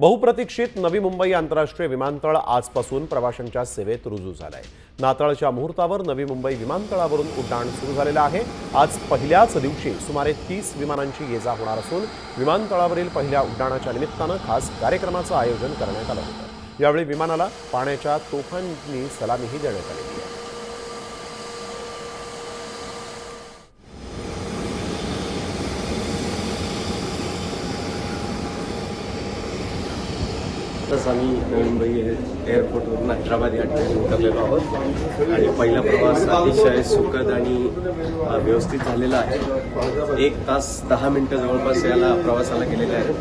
बहुप्रतीक्षित नवी मुंबई आंतरराष्ट्रीय विमानतळ आजपासून प्रवाशांच्या सेवेत रुजू झालं आहे नाताळच्या मुहूर्तावर नवी मुंबई विमानतळावरून उड्डाण सुरू झालेलं आहे. आज पहिल्याच दिवशी सुमारे तीस विमानांची ये जा होणार असून विमानतळावरील पहिल्या उड्डाणाच्या निमित्तानं खास कार्यक्रमाचं आयोजन करण्यात आलं होतं. यावेळी विमानाला पाण्याच्या तोफांनी सलामीही देण्यात आली. आहे नुकतंच आम्ही मुंबई एअरपोर्टवरून हैदराबाद या ठिकाणी उतरलेलो आहोत. आणि पहिला प्रवास अतिशय सुखद आणि व्यवस्थित झालेला आहे. एक तास दहा मिनटं जवळपास याला प्रवासाला गेलेले आहे.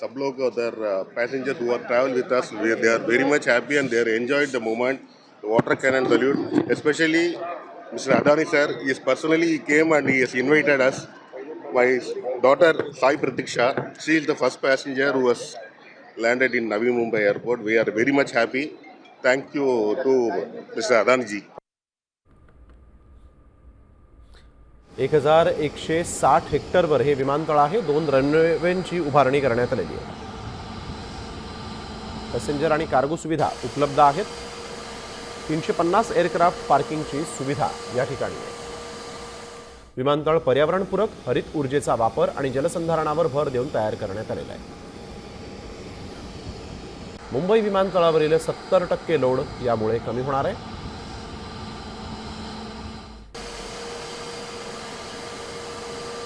सब लोग देर पैसेंजर हुआ travel with us they are very much happy and they are enjoyed the moment water can and salute especially mister Adani sir is personally came and is invited us my daughter Sai Pratiksha she is the first passenger who landed in navi mumbai airport. We are very much happy. Thank you to mr Adaniji. एक हजार एकशे साठ हेक्टरवर हे विमानतळ आहे. दोन रनवेची उभारणी करण्यात आलेली आहे. पॅसेंजर आणि कार्गो सुविधा उपलब्ध आहेत. तीनशे पन्नास एअरक्राफ्ट पार्किंगची सुविधा या ठिकाणी आहे. विमानतळ पर्यावरणपूरक हरित ऊर्जेचा वापर आणि जलसंधारणावर भर देऊन तयार करण्यात आलेला आहे. मुंबई विमानतळावरील सत्तर टक्के लोड यामुळे कमी होणार आहे.